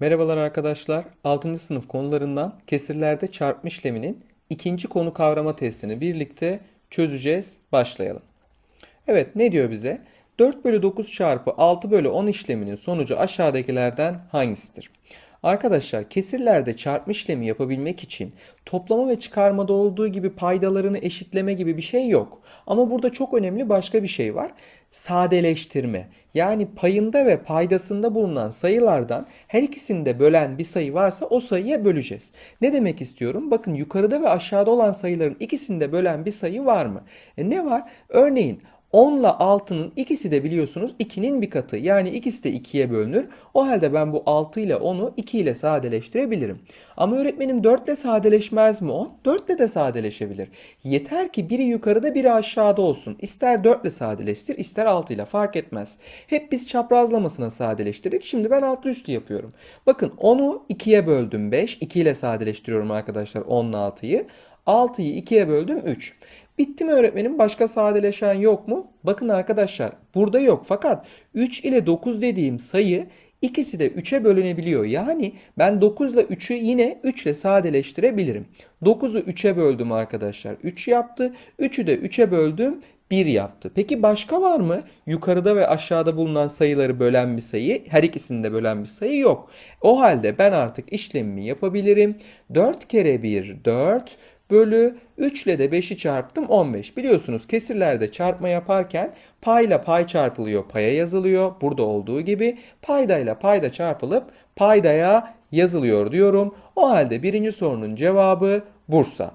Merhabalar arkadaşlar. 6. sınıf konularından kesirlerde çarpma işleminin ikinci konu kavrama testini birlikte çözeceğiz. Başlayalım. Evet ne diyor bize? 4 bölü 9 çarpı 6 bölü 10 işleminin sonucu aşağıdakilerden hangisidir? Arkadaşlar kesirlerde çarpma işlemi yapabilmek için toplama ve çıkarmada olduğu gibi paydalarını eşitleme gibi bir şey yok. Ama burada çok önemli başka bir şey var. Sadeleştirme. Yani payında ve paydasında bulunan sayılardan her ikisini de bölen bir sayı varsa o sayıya böleceğiz. Ne demek istiyorum? Bakın yukarıda ve aşağıda olan sayıların ikisini de bölen bir sayı var mı? E ne var? Örneğin 10 ile 6'nın ikisi de biliyorsunuz 2'nin bir katı. Yani ikisi de 2'ye bölünür. O halde ben bu 6 ile 10'u 2 ile sadeleştirebilirim. Ama öğretmenim 4 ile sadeleşmez mi 10? 4 ile de sadeleşebilir. Yeter ki biri yukarıda biri aşağıda olsun. İster 4 ile sadeleştir ister 6 ile fark etmez. Hep biz çaprazlamasına sadeleştirdik. Şimdi ben altlı üstü yapıyorum. Bakın 10'u 2'ye böldüm 5. 2 ile sadeleştiriyorum arkadaşlar 10 ile 6'yı. 6'yı 2'ye böldüm 3. Bitti mi öğretmenim? Başka sadeleşen yok mu? Bakın arkadaşlar burada yok. Fakat 3 ile 9 dediğim sayı ikisi de 3'e bölünebiliyor. Yani ben 9 ile 3'ü yine 3 ile sadeleştirebilirim. 9'u 3'e böldüm arkadaşlar. 3 yaptı. 3'ü de 3'e böldüm. 1 yaptı. Peki başka var mı? Yukarıda ve aşağıda bulunan sayıları bölen bir sayı, her ikisini de bölen bir sayı yok. O halde ben artık işlemimi yapabilirim. 4 kere 1 4 bölü 3 ile de 5'i çarptım 15. Biliyorsunuz kesirlerde çarpma yaparken payla pay çarpılıyor, paya yazılıyor. Burada olduğu gibi paydayla payda çarpılıp paydaya yazılıyor diyorum. O halde birinci sorunun cevabı Bursa.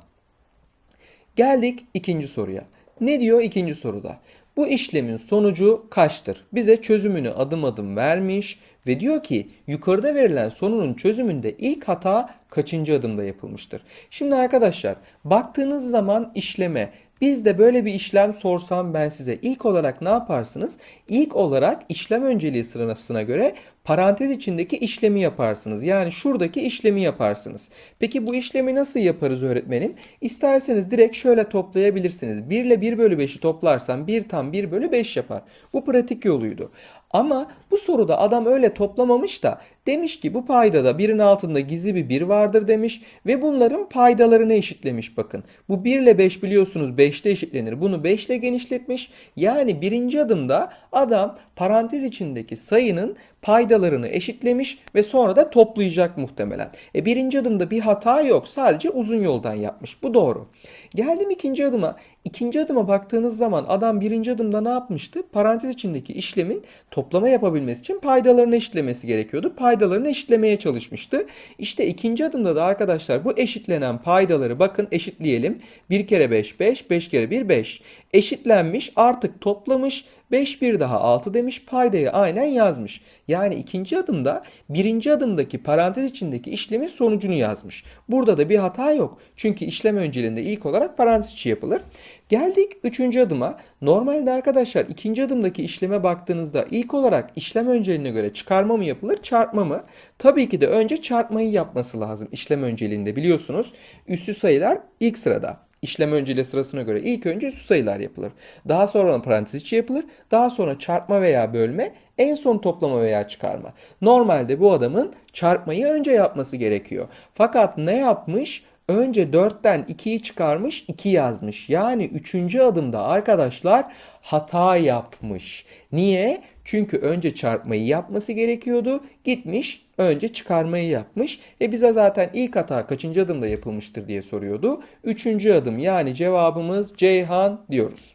Geldik ikinci soruya. Ne diyor ikinci soruda? Bu işlemin sonucu kaçtır? Bize çözümünü adım adım vermiş ve diyor ki yukarıda verilen sorunun çözümünde ilk hata kaçıncı adımda yapılmıştır? Şimdi arkadaşlar baktığınız zaman işleme biz de böyle bir işlem sorsam ben size ilk olarak ne yaparsınız? İlk olarak işlem önceliği sırasına göre parantez içindeki işlemi yaparsınız. Yani şuradaki işlemi yaparsınız. Peki bu işlemi nasıl yaparız öğretmenim? İsterseniz direkt şöyle toplayabilirsiniz. 1 ile 1 bölü 5'i toplarsam 1 tam 1 bölü 5 yapar. Bu pratik yoluydu. Ama bu soruda adam öyle toplamamış da demiş ki bu paydada birin altında gizli bir 1 vardır demiş ve bunların paydalarını eşitlemiş bakın. Bu 1 ile 5 biliyorsunuz 5'te eşitlenir. Bunu 5 ile genişletmiş. Yani birinci adımda adam parantez içindeki sayının paydalarını eşitlemiş ve sonra da toplayacak muhtemelen. E birinci adımda bir hata yok. Sadece uzun yoldan yapmış. Bu doğru. Geldim ikinci adıma. İkinci adıma baktığınız zaman adam birinci adımda ne yapmıştı? Parantez içindeki işlemin toplama yapabilmesi için paydalarını eşitlemesi gerekiyordu. Paydalarını eşitlemeye çalışmıştı. İşte ikinci adımda da arkadaşlar bu eşitlenen paydaları bakın eşitleyelim. 1 kere 5 5, 5 kere 1 5. Eşitlenmiş artık toplamış 5 bir daha 6 demiş paydayı aynen yazmış. Yani ikinci adımda birinci adımdaki parantez içindeki işlemin sonucunu yazmış. Burada da bir hata yok. Çünkü işlem önceliğinde ilk olarak parantez içi yapılır. Geldik üçüncü adıma. Normalde arkadaşlar ikinci adımdaki işleme baktığınızda ilk olarak işlem önceliğine göre çıkarma mı yapılır çarpma mı? Tabii ki de önce çarpmayı yapması lazım işlem önceliğinde biliyorsunuz. Üssü sayılar ilk sırada işlem önceliği sırasına göre ilk önce üssü sayılar yapılır. Daha sonra parantez içi yapılır. Daha sonra çarpma veya bölme, en son toplama veya çıkarma. Normalde bu adamın çarpmayı önce yapması gerekiyor. Fakat ne yapmış? Önce 4'ten 2'yi çıkarmış 2 yazmış. Yani 3. adımda arkadaşlar hata yapmış. Niye? Çünkü önce çarpmayı yapması gerekiyordu. Gitmiş önce çıkarmayı yapmış. E bize zaten ilk hata kaçıncı adımda yapılmıştır diye soruyordu. Üçüncü adım yani cevabımız Ceyhan diyoruz.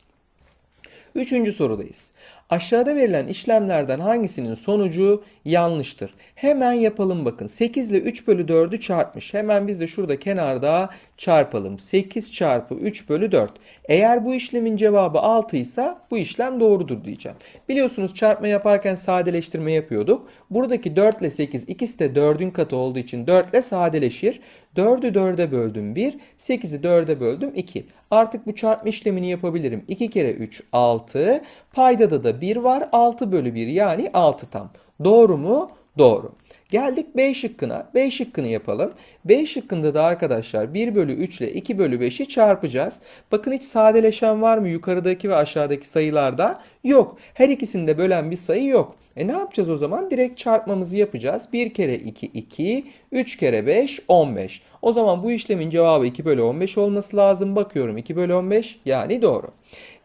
Üçüncü sorudayız. Aşağıda verilen işlemlerden hangisinin sonucu yanlıştır? Hemen yapalım bakın. 8 ile 3 bölü 4'ü çarpmış. Hemen biz de şurada kenarda çarpalım. 8 çarpı 3 bölü 4. Eğer bu işlemin cevabı 6 ise bu işlem doğrudur diyeceğim. Biliyorsunuz çarpma yaparken sadeleştirme yapıyorduk. Buradaki 4 ile 8 ikisi de 4'ün katı olduğu için 4 ile sadeleşir. 4'ü 4'e böldüm 1, 8'i 4'e böldüm 2. Artık bu çarpma işlemini yapabilirim. 2 kere 3 6. Paydada da 1 var. 6 bölü 1 yani 6 tam. Doğru mu? Doğru. Geldik B şıkkına. B şıkkını yapalım. B şıkkında da arkadaşlar 1 bölü 3 ile 2 bölü 5'i çarpacağız. Bakın hiç sadeleşen var mı yukarıdaki ve aşağıdaki sayılarda? Yok. Her ikisinde bölen bir sayı yok. E ne yapacağız o zaman? Direkt çarpmamızı yapacağız. 1 kere 2 2, 3 kere 5 15. O zaman bu işlemin cevabı 2 bölü 15 olması lazım. Bakıyorum 2 bölü 15 yani doğru.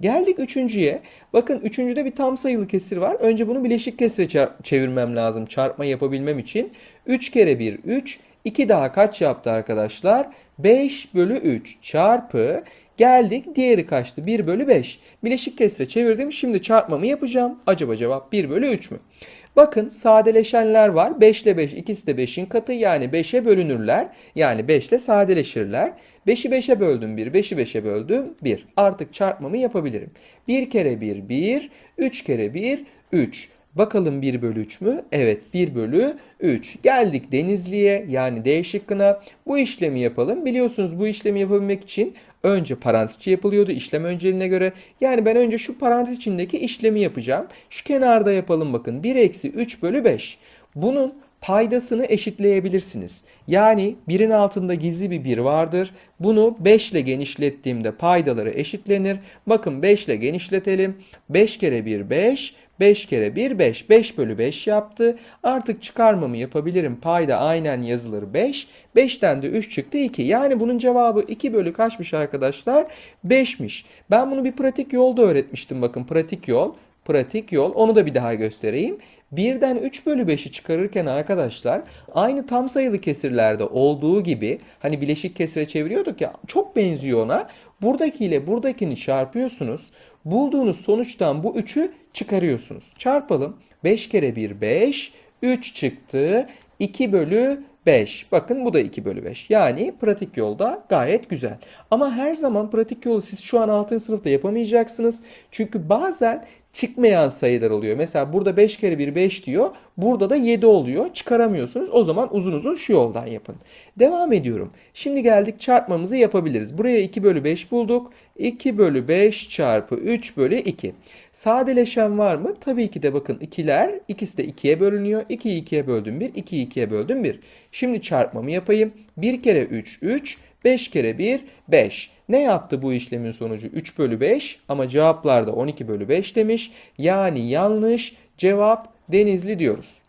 Geldik üçüncüye. Bakın üçüncüde bir tam sayılı kesir var. Önce bunu bileşik kesire çevirmem lazım çarpma yapabilmem için. 3 kere 1 3. 2 daha kaç yaptı arkadaşlar? 5 bölü 3 çarpı geldik diğeri kaçtı? 1 bölü 5. Bileşik kesire çevirdim. Şimdi çarpmamı yapacağım. Acaba cevap 1 bölü 3 mü? Bakın sadeleşenler var. 5 ile 5 ikisi de 5'in katı yani 5'e bölünürler. Yani 5 ile sadeleşirler. 5'i 5'e böldüm 1, 5'i 5'e böldüm 1. Artık çarpmamı yapabilirim. 1 kere 1 1, 3 kere 1 3. Bakalım 1 bölü 3 mü? Evet 1 bölü 3. Geldik Denizli'ye yani D şıkkına. Bu işlemi yapalım. Biliyorsunuz bu işlemi yapabilmek için önce parantez içi yapılıyordu işlem önceliğine göre. Yani ben önce şu parantez içindeki işlemi yapacağım. Şu kenarda yapalım bakın. 1 eksi 3 bölü 5. Bunun paydasını eşitleyebilirsiniz. Yani 1'in altında gizli bir 1 vardır. Bunu 5 ile genişlettiğimde paydaları eşitlenir. Bakın 5 ile genişletelim. 5 kere 1 5. 5 kere 1 5. 5 bölü 5 yaptı. Artık çıkarmamı yapabilirim. Payda aynen yazılır 5. 5'ten de 3 çıktı 2. Yani bunun cevabı 2 bölü kaçmış arkadaşlar? 5'miş. Ben bunu bir pratik yolda öğretmiştim. Bakın pratik yol. Pratik yol. Onu da bir daha göstereyim. 1'den 3 bölü 5'i çıkarırken arkadaşlar aynı tam sayılı kesirlerde olduğu gibi hani bileşik kesire çeviriyorduk ya çok benziyor ona. Buradaki ile buradakini çarpıyorsunuz. Bulduğunuz sonuçtan bu 3'ü çıkarıyorsunuz. Çarpalım. 5 kere 1 5. 3 çıktı. 2 bölü 5. Bakın bu da 2 bölü 5. Yani pratik yolda gayet güzel. Ama her zaman pratik yolu siz şu an 6. sınıfta yapamayacaksınız. Çünkü bazen çıkmayan sayılar oluyor. Mesela burada 5 kere 1 5 diyor. Burada da 7 oluyor. Çıkaramıyorsunuz. O zaman uzun uzun şu yoldan yapın. Devam ediyorum. Şimdi geldik çarpmamızı yapabiliriz. Buraya 2 bölü 5 bulduk. 2 bölü 5 çarpı 3 bölü 2. Sadeleşen var mı? Tabii ki de bakın ikiler. ikisi de 2'ye bölünüyor. 2'yi 2'ye böldüm 1. 2'yi 2'ye böldüm 1. Şimdi çarpmamı yapayım. 1 kere 3 3. 5 kere 1 5. Ne yaptı bu işlemin sonucu? 3 bölü 5 ama cevaplarda 12 bölü 5 demiş. Yani yanlış cevap Denizli diyoruz.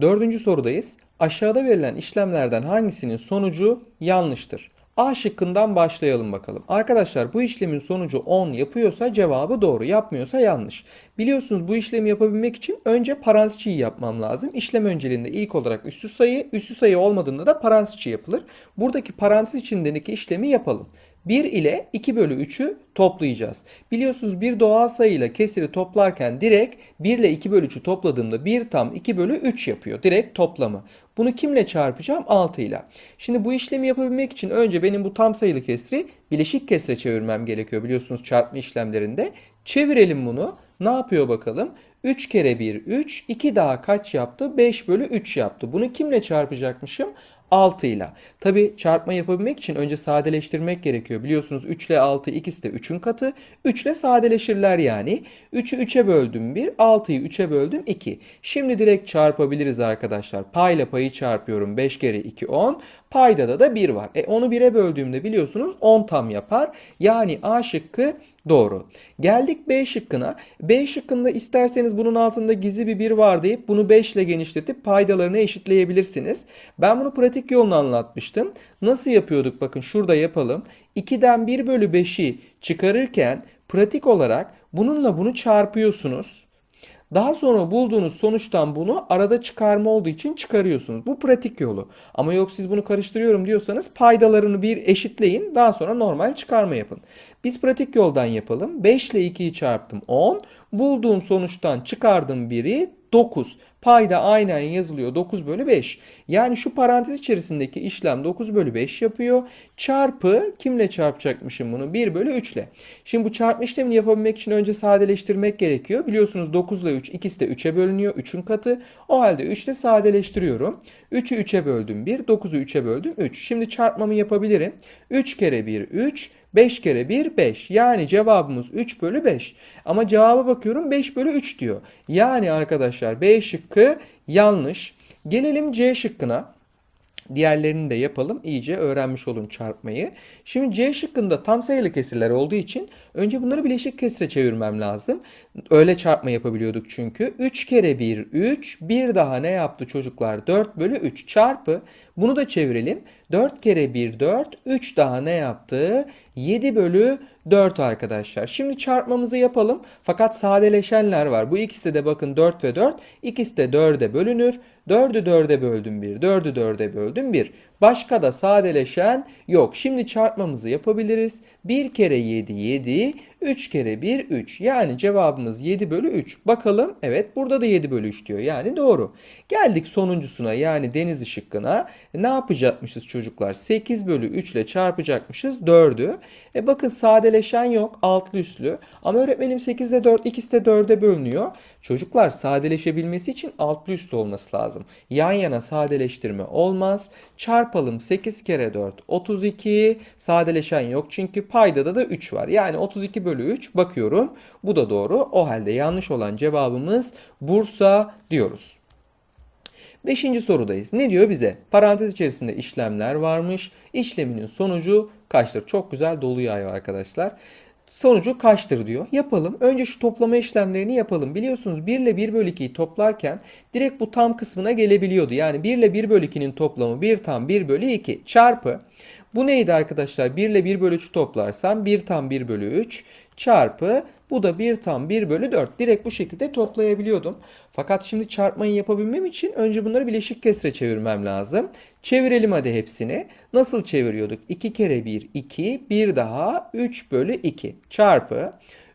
Dördüncü sorudayız. Aşağıda verilen işlemlerden hangisinin sonucu yanlıştır? A şıkkından başlayalım bakalım. Arkadaşlar bu işlemin sonucu 10 yapıyorsa cevabı doğru, yapmıyorsa yanlış. Biliyorsunuz bu işlemi yapabilmek için önce parantezçiyi yapmam lazım. İşlem önceliğinde ilk olarak üssü sayı, üssü sayı olmadığında da parantezçi yapılır. Buradaki parantez içindeki işlemi yapalım. 1 ile 2 bölü 3'ü toplayacağız. Biliyorsunuz bir doğal sayıyla kesiri toplarken direkt 1 ile 2 bölü 3'ü topladığımda 1 tam 2 bölü 3 yapıyor. Direkt toplamı. Bunu kimle çarpacağım? 6 ile. Şimdi bu işlemi yapabilmek için önce benim bu tam sayılı kesri bileşik kesre çevirmem gerekiyor. Biliyorsunuz çarpma işlemlerinde. Çevirelim bunu. Ne yapıyor bakalım? 3 kere 1 3. 2 daha kaç yaptı? 5 bölü 3 yaptı. Bunu kimle çarpacakmışım? 6 ile. Tabi çarpma yapabilmek için önce sadeleştirmek gerekiyor. Biliyorsunuz 3 ile 6 ikisi de 3'ün katı. 3 ile sadeleşirler yani. 3'ü 3'e böldüm 1, 6'yı 3'e böldüm 2. Şimdi direkt çarpabiliriz arkadaşlar. Payla payı çarpıyorum. 5 kere 2 10. Paydada da 1 var. E onu 1'e böldüğümde biliyorsunuz 10 tam yapar. Yani A şıkkı doğru. Geldik B şıkkına. B şıkkında isterseniz bunun altında gizli bir 1 var deyip bunu 5 ile genişletip paydalarını eşitleyebilirsiniz. Ben bunu pratik yolunu anlatmıştım. Nasıl yapıyorduk? Bakın şurada yapalım. 2'den 1 bölü 5'i çıkarırken pratik olarak bununla bunu çarpıyorsunuz. Daha sonra bulduğunuz sonuçtan bunu arada çıkarma olduğu için çıkarıyorsunuz. Bu pratik yolu. Ama yok siz bunu karıştırıyorum diyorsanız paydalarını bir eşitleyin. Daha sonra normal çıkarma yapın. Biz pratik yoldan yapalım. 5 ile 2'yi çarptım 10. Bulduğum sonuçtan çıkardım 1'i 9. Payda aynen yazılıyor 9 bölü 5. Yani şu parantez içerisindeki işlem 9 bölü 5 yapıyor. Çarpı kimle çarpacakmışım bunu? 1 bölü 3 ile. Şimdi bu çarpma işlemini yapabilmek için önce sadeleştirmek gerekiyor. Biliyorsunuz 9 ile 3 ikisi de 3'e bölünüyor. 3'ün katı. O halde 3 ile sadeleştiriyorum. 3'ü 3'e böldüm 1. 9'u 3'e böldüm 3. Şimdi çarpmamı yapabilirim. 3 kere 1 3. 5 kere 1 5. Yani cevabımız 3 bölü 5. Ama cevaba bakıyorum 5 bölü 3 diyor. Yani arkadaşlar B şıkkı yanlış. Gelelim C şıkkına. Diğerlerini de yapalım. İyice öğrenmiş olun çarpmayı. Şimdi C şıkkında tam sayılı kesirler olduğu için önce bunları bileşik kesire çevirmem lazım. Öyle çarpma yapabiliyorduk çünkü. 3 kere 1 3. Bir daha ne yaptı çocuklar? 4 bölü 3 çarpı. Bunu da çevirelim. 4 kere 1 4. 3 daha ne yaptı? 7 bölü 4 arkadaşlar. Şimdi çarpmamızı yapalım. Fakat sadeleşenler var. Bu ikisi de bakın 4 ve 4. İkisi de 4'e bölünür. 4'ü 4'e böldüm 1. 4'ü 4'e böldüm 1. Başka da sadeleşen yok. Şimdi çarpmamızı yapabiliriz. 1 kere 7 7. 3 kere 1 3. Yani cevabımız 7 bölü 3. Bakalım. Evet burada da 7 bölü 3 diyor. Yani doğru. Geldik sonuncusuna yani deniz şıkkına. Ne yapacakmışız çocuklar? 8 bölü 3 ile çarpacakmışız 4'ü. E bakın sadeleşen yok. Altlı üstlü. Ama öğretmenim 8 ile 4 ikisi de 4'e bölünüyor. Çocuklar sadeleşebilmesi için altlı üstlü olması lazım. Yan yana sadeleştirme olmaz. Çarpalım 8 kere 4 32. Sadeleşen yok çünkü paydada da 3 var. Yani 32 bölü 3 bakıyorum. Bu da doğru. O halde yanlış olan cevabımız Bursa diyoruz. Beşinci sorudayız. Ne diyor bize? Parantez içerisinde işlemler varmış. İşleminin sonucu kaçtır? Çok güzel dolu yağıyor arkadaşlar. Sonucu kaçtır diyor. Yapalım. Önce şu toplama işlemlerini yapalım. Biliyorsunuz 1 ile 1 bölü 2'yi toplarken direkt bu tam kısmına gelebiliyordu. Yani 1 ile 1 bölü 2'nin toplamı 1 tam 1 bölü 2 çarpı. Bu neydi arkadaşlar? 1 ile 1 bölü 3'ü toplarsam 1 tam 1 bölü 3 çarpı bu da 1 tam 1 bölü 4. Direkt bu şekilde toplayabiliyordum. Fakat şimdi çarpmayı yapabilmem için önce bunları bileşik kesre çevirmem lazım. Çevirelim hadi hepsini. Nasıl çeviriyorduk? 2 kere 1 2 bir daha 3 bölü 2 çarpı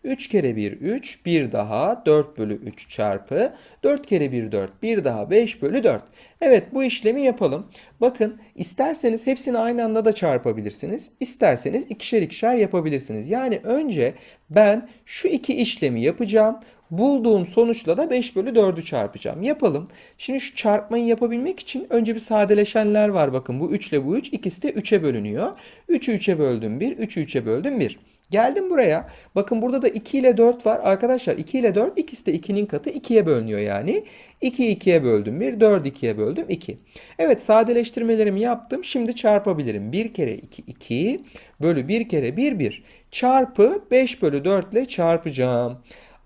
3 kere 1 3 bir daha 4 bölü 3 çarpı 4 kere 1 4 bir daha 5 bölü 4. Evet bu işlemi yapalım. Bakın isterseniz hepsini aynı anda da çarpabilirsiniz. İsterseniz ikişer ikişer yapabilirsiniz. Yani önce ben şu iki işlemi yapacağım. Bulduğum sonuçla da 5 bölü 4'ü çarpacağım. Yapalım. Şimdi şu çarpmayı yapabilmek için önce bir sadeleşenler var. Bakın bu 3 ile bu 3 ikisi de 3'e bölünüyor. 3'ü 3'e böldüm 1, 3'ü 3'e böldüm 1. Geldim buraya. Bakın burada da 2 ile 4 var. Arkadaşlar 2 ile 4 ikisi de 2'nin katı 2'ye bölünüyor yani. 2'yi 2'ye böldüm 1, 4'ü 2'ye böldüm 2. Evet sadeleştirmelerimi yaptım. Şimdi çarpabilirim. 1 kere 2 2 bölü 1 kere 1 1 çarpı 5 bölü 4 ile çarpacağım.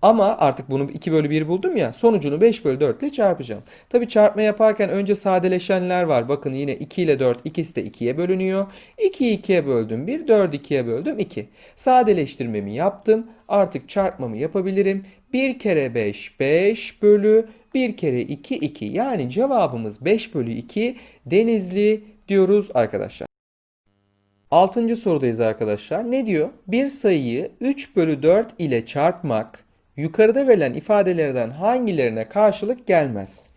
Ama artık bunu 2 bölü 1 buldum ya sonucunu 5 bölü 4 ile çarpacağım. Tabi çarpma yaparken önce sadeleşenler var. Bakın yine 2 ile 4 ikisi de 2'ye bölünüyor. 2'yi 2'ye böldüm 1, 4'ü 2'ye böldüm 2. Sadeleştirmemi yaptım. Artık çarpmamı yapabilirim. 1 kere 5 5 bölü 1 kere 2 2. Yani cevabımız 5 bölü 2 Denizli diyoruz arkadaşlar. Altıncı sorudayız arkadaşlar. Ne diyor? Bir sayıyı 3 bölü 4 ile çarpmak yukarıda verilen ifadelerden hangilerine karşılık gelmez?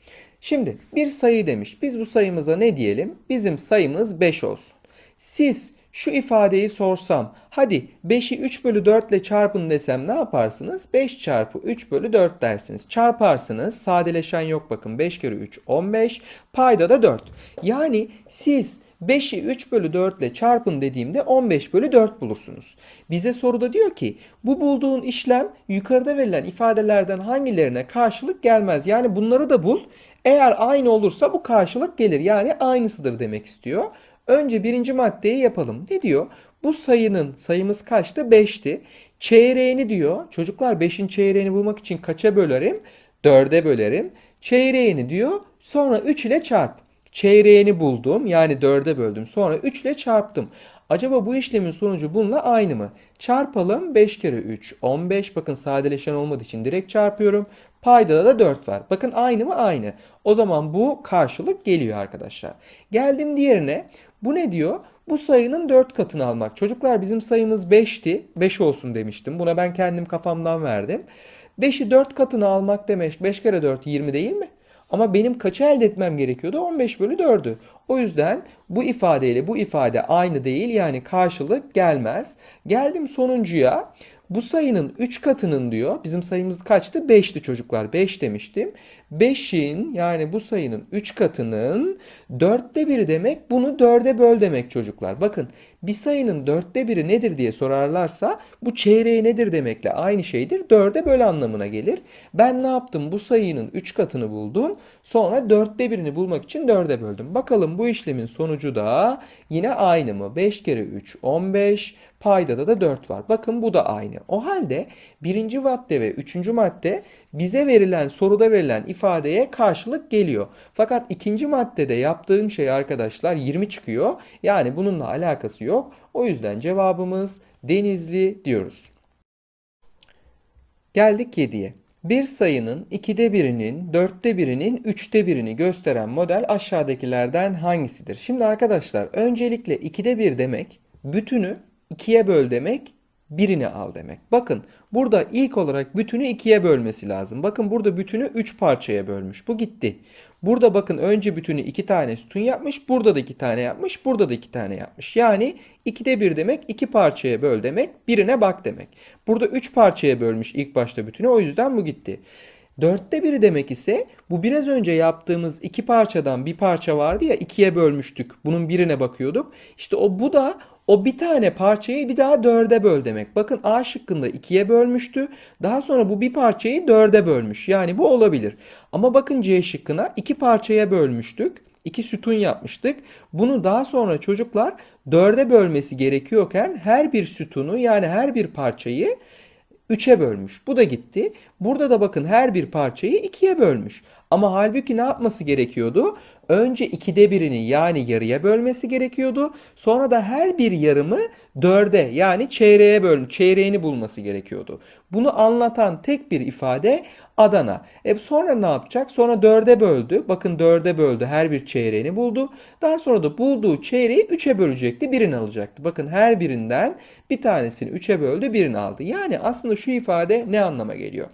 Şimdi bir sayı demiş. Biz bu sayımıza ne diyelim? Bizim sayımız 5 olsun. Siz şu ifadeyi sorsam hadi 5'i 3 bölü 4 ile çarpın desem ne yaparsınız? 5 çarpı 3 bölü 4 dersiniz. Çarparsınız. Sadeleşen yok bakın. 5 kere 3 15. Payda da 4. Yani siz 5'i 3 bölü 4 ile çarpın dediğimde 15 bölü 4 bulursunuz. Bize soruda diyor ki bu bulduğun işlem yukarıda verilen ifadelerden hangilerine karşılık gelmez. Yani bunları da bul. Eğer aynı olursa bu karşılık gelir. Yani aynısıdır demek istiyor. Önce birinci maddeyi yapalım. Ne diyor? Bu sayının sayımız kaçtı? 5'ti. Çeyreğini diyor. Çocuklar 5'in çeyreğini bulmak için kaça bölerim? 4'e bölerim. Çeyreğini diyor. Sonra 3 ile çarp. Çeyreğini buldum. Yani 4'e böldüm. Sonra 3 ile çarptım. Acaba bu işlemin sonucu bununla aynı mı? Çarpalım 5 kere 3 15. Bakın sadeleşen olmadığı için direkt çarpıyorum. Paydada da 4 var. Bakın aynı mı? Aynı. O zaman bu karşılık geliyor arkadaşlar. Geldim diğerine. Bu ne diyor? Bu sayının 4 katını almak. Çocuklar bizim sayımız 5'ti. 5 olsun demiştim. Buna ben kendim kafamdan verdim. 5'i 4 katını almak demek 5 kere 4 20 değil mi? Ama benim kaçı elde etmem gerekiyordu? 15 bölü 4'ü. O yüzden bu ifadeyle bu ifade aynı değil yani karşılık gelmez. Geldim sonuncuya. Bu sayının 3 katının diyor. Bizim sayımız kaçtı? 5'ti çocuklar. 5 demiştim. 5'in yani bu sayının 3 katının dörtte biri demek bunu 4'e böl demek çocuklar. Bakın bir sayının dörtte biri nedir diye sorarlarsa bu çeyreği nedir demekle aynı şeydir. 4'e böl anlamına gelir. Ben ne yaptım? Bu sayının 3 katını buldum. Sonra dörtte birini bulmak için 4'e böldüm. Bakalım bu işlemin sonucu da yine aynı mı? 5 kere 3 15 paydada da 4 var. Bakın bu da aynı. O halde birinci madde ve üçüncü madde bize verilen soruda verilen ifadeye karşılık geliyor. Fakat ikinci maddede yaptığım şey arkadaşlar 20 çıkıyor. Yani bununla alakası yok. O yüzden cevabımız Denizli diyoruz. Geldik 7'ye. Bir sayının 2'de birinin, 4'te birinin, 3'te birini gösteren model aşağıdakilerden hangisidir? Şimdi arkadaşlar öncelikle 2'de 1 demek bütünü 2'ye böl demek birini al demek. Bakın burada ilk olarak bütünü 2'ye bölmesi lazım. Bakın burada bütünü 3 parçaya bölmüş. Bu gitti. Burada bakın önce bütünü 2 tane sütun yapmış. Burada da 2 tane yapmış. Burada da 2 tane yapmış. Yani 2'de 1 demek 2 parçaya böl demek. Birine bak demek. Burada 3 parçaya bölmüş ilk başta bütünü. O yüzden bu gitti. Dörtte biri demek ise bu biraz önce yaptığımız iki parçadan bir parça vardı ya ikiye bölmüştük. Bunun birine bakıyorduk. İşte o bu da o bir tane parçayı bir daha dörde böl demek. Bakın A şıkkında ikiye bölmüştü. Daha sonra bu bir parçayı dörde bölmüş. Yani bu olabilir. Ama bakın C şıkkına iki parçaya bölmüştük. İki sütun yapmıştık. Bunu daha sonra çocuklar dörde bölmesi gerekiyorken her bir sütunu yani her bir parçayı 3'e bölmüş. Bu da gitti. Burada da bakın her bir parçayı 2'ye bölmüş. Ama halbuki ne yapması gerekiyordu? Önce 2'de birini yani yarıya bölmesi gerekiyordu. Sonra da her bir yarımı 4'e yani çeyreğe bölmüş, çeyreğini bulması gerekiyordu. Bunu anlatan tek bir ifade Adana. E sonra ne yapacak? Sonra 4'e böldü. Bakın 4'e böldü. Her bir çeyreğini buldu. Daha sonra da bulduğu çeyreği 3'e bölecekti. Birini alacaktı. Bakın her birinden bir tanesini 3'e böldü. Birini aldı. Yani aslında şu ifade ne anlama geliyor?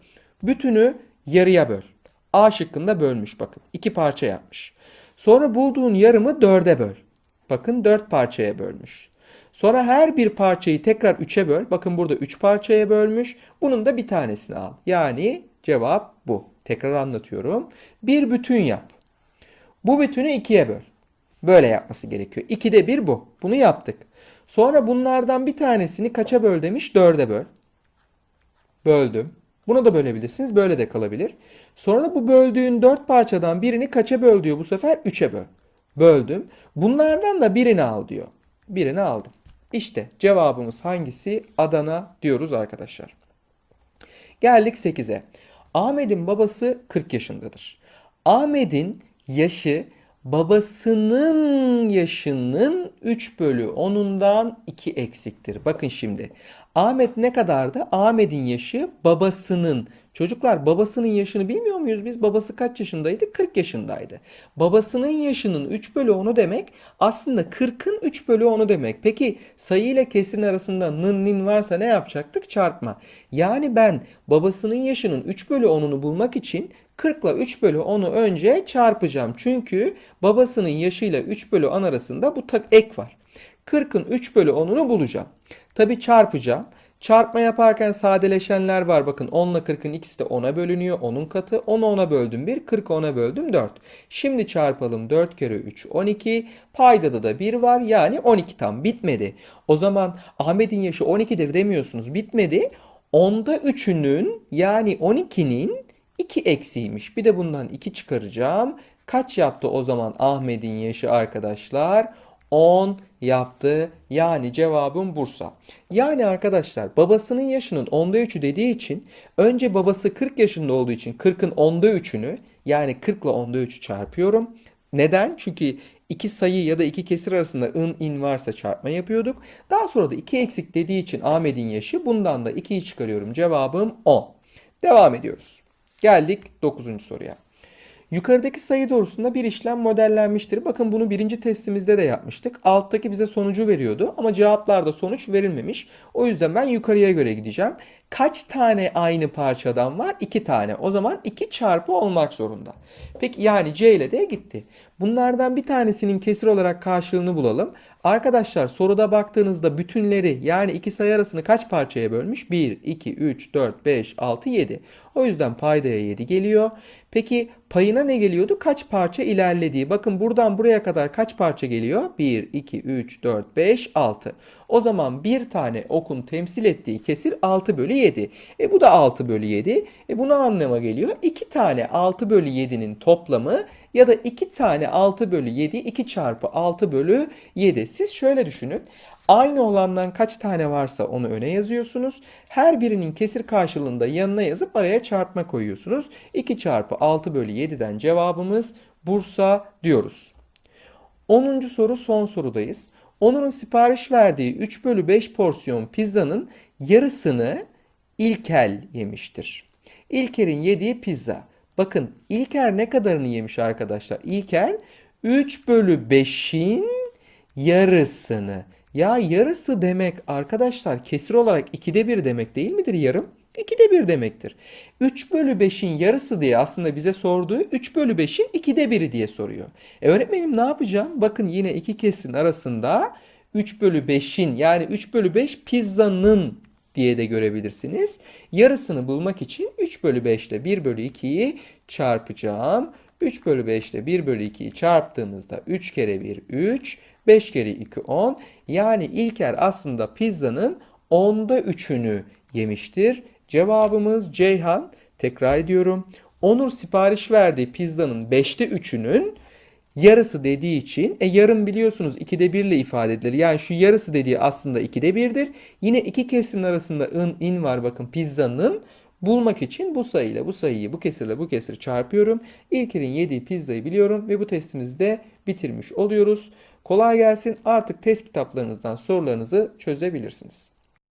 Bütünü yarıya böl. A şıkkında bölmüş bakın. iki parça yapmış. Sonra bulduğun yarımı dörde böl. Bakın dört parçaya bölmüş. Sonra her bir parçayı tekrar üçe böl. Bakın burada üç parçaya bölmüş. Bunun da bir tanesini al. Yani cevap bu. Tekrar anlatıyorum. Bir bütün yap. Bu bütünü ikiye böl. Böyle yapması gerekiyor. İkide bir bu. Bunu yaptık. Sonra bunlardan bir tanesini kaça böl demiş? Dörde böl. Böldüm. Bunu da bölebilirsiniz. Böyle de kalabilir. Sonra da bu böldüğün dört parçadan birini kaça böl diyor bu sefer? Üçe böl. Böldüm. Bunlardan da birini al diyor. Birini aldım. İşte cevabımız hangisi? Adana diyoruz arkadaşlar. Geldik 8'e. Ahmet'in babası 40 yaşındadır. Ahmet'in yaşı babasının yaşının 3 bölü 10'undan 2 eksiktir. Bakın şimdi. Ahmet ne kadardı? Ahmet'in yaşı babasının. Çocuklar babasının yaşını bilmiyor muyuz biz? Babası kaç yaşındaydı? 40 yaşındaydı. Babasının yaşının 3 bölü 10'u demek aslında 40'ın 3 bölü 10'u demek. Peki sayı ile kesirin arasında nın nin varsa ne yapacaktık? Çarpma. Yani ben babasının yaşının 3 bölü 10'unu bulmak için 40 ile 3 bölü 10'u önce çarpacağım. Çünkü babasının yaşıyla 3 bölü 10 arasında bu tak ek var. 40'ın 3 bölü 10'unu bulacağım. Tabi çarpacağım. Çarpma yaparken sadeleşenler var. Bakın 10 ile 40'ın ikisi de 10'a bölünüyor. 10'un katı. 10'u 10'a böldüm 1. 40'ı 10'a böldüm 4. Şimdi çarpalım 4 kere 3 12. Paydada da 1 var. Yani 12 tam bitmedi. O zaman Ahmet'in yaşı 12'dir demiyorsunuz. Bitmedi. 10'da 3'ünün yani 12'nin 2 eksiymiş. Bir de bundan 2 çıkaracağım. Kaç yaptı o zaman Ahmet'in yaşı arkadaşlar? 10 yaptı. Yani cevabım Bursa. Yani arkadaşlar babasının yaşının 10'da 3'ü dediği için önce babası 40 yaşında olduğu için 40'ın 10'da 3'ünü yani 40 ile 10'da 3'ü çarpıyorum. Neden? Çünkü iki sayı ya da iki kesir arasında ın in varsa çarpma yapıyorduk. Daha sonra da 2 eksik dediği için Ahmet'in yaşı bundan da 2'yi çıkarıyorum. Cevabım 10. Devam ediyoruz. Geldik 9. soruya. Yukarıdaki sayı doğrusunda bir işlem modellenmiştir. Bakın bunu birinci testimizde de yapmıştık. Alttaki bize sonucu veriyordu ama cevaplarda sonuç verilmemiş. O yüzden ben yukarıya göre gideceğim. Kaç tane aynı parçadan var? 2 tane. O zaman 2 çarpı olmak zorunda. Peki yani C ile D gitti. Bunlardan bir tanesinin kesir olarak karşılığını bulalım. Arkadaşlar soruda baktığınızda bütünleri yani iki sayı arasını kaç parçaya bölmüş? 1, 2, 3, 4, 5, 6, 7. O yüzden paydaya 7 geliyor. Peki payına ne geliyordu? Kaç parça ilerlediği. Bakın buradan buraya kadar kaç parça geliyor? 1, 2, 3, 4, 5, 6. O zaman bir tane okun temsil ettiği kesir 6 bölü 7. E bu da 6 bölü 7. E bu ne anlama geliyor? 2 tane 6 bölü 7'nin toplamı ya da 2 tane 6 bölü 7 2 çarpı 6 bölü 7. Siz şöyle düşünün. Aynı olandan kaç tane varsa onu öne yazıyorsunuz. Her birinin kesir karşılığında yanına yazıp araya çarpma koyuyorsunuz. 2 çarpı 6 bölü 7'den cevabımız Bursa diyoruz. 10. soru son sorudayız. Onur'un sipariş verdiği 3 bölü 5 porsiyon pizzanın yarısını İlkel yemiştir. İlker'in yediği pizza. Bakın İlker ne kadarını yemiş arkadaşlar? İlker 3 bölü 5'in yarısını. Ya yarısı demek arkadaşlar kesir olarak 2'de 1 demek değil midir yarım? 2'de 1 demektir. 3 bölü 5'in yarısı diye aslında bize sorduğu 3 bölü 5'in 2'de 1'i diye soruyor. E öğretmenim ne yapacağım? Bakın yine iki kesirin arasında 3 bölü 5'in yani 3 bölü 5 pizzanın diye de görebilirsiniz. Yarısını bulmak için 3 bölü 5 ile 1 bölü 2'yi çarpacağım. 3 bölü 5 ile 1 bölü 2'yi çarptığımızda 3 kere 1 3, 5 kere 2 10. Yani İlker aslında pizzanın 10'da 3'ünü yemiştir. Cevabımız Ceyhan. Tekrar ediyorum. Onur sipariş verdiği pizzanın 5'te 3'ünün yarısı dediği için e yarım biliyorsunuz 2'de 1 ile ifade edilir. Yani şu yarısı dediği aslında 2'de 1'dir. Yine iki kesirin arasında ın in var bakın pizzanın. Bulmak için bu sayıyla bu sayıyı bu kesirle bu kesir çarpıyorum. İlker'in yediği pizzayı biliyorum ve bu testimizi de bitirmiş oluyoruz. Kolay gelsin. Artık test kitaplarınızdan sorularınızı çözebilirsiniz.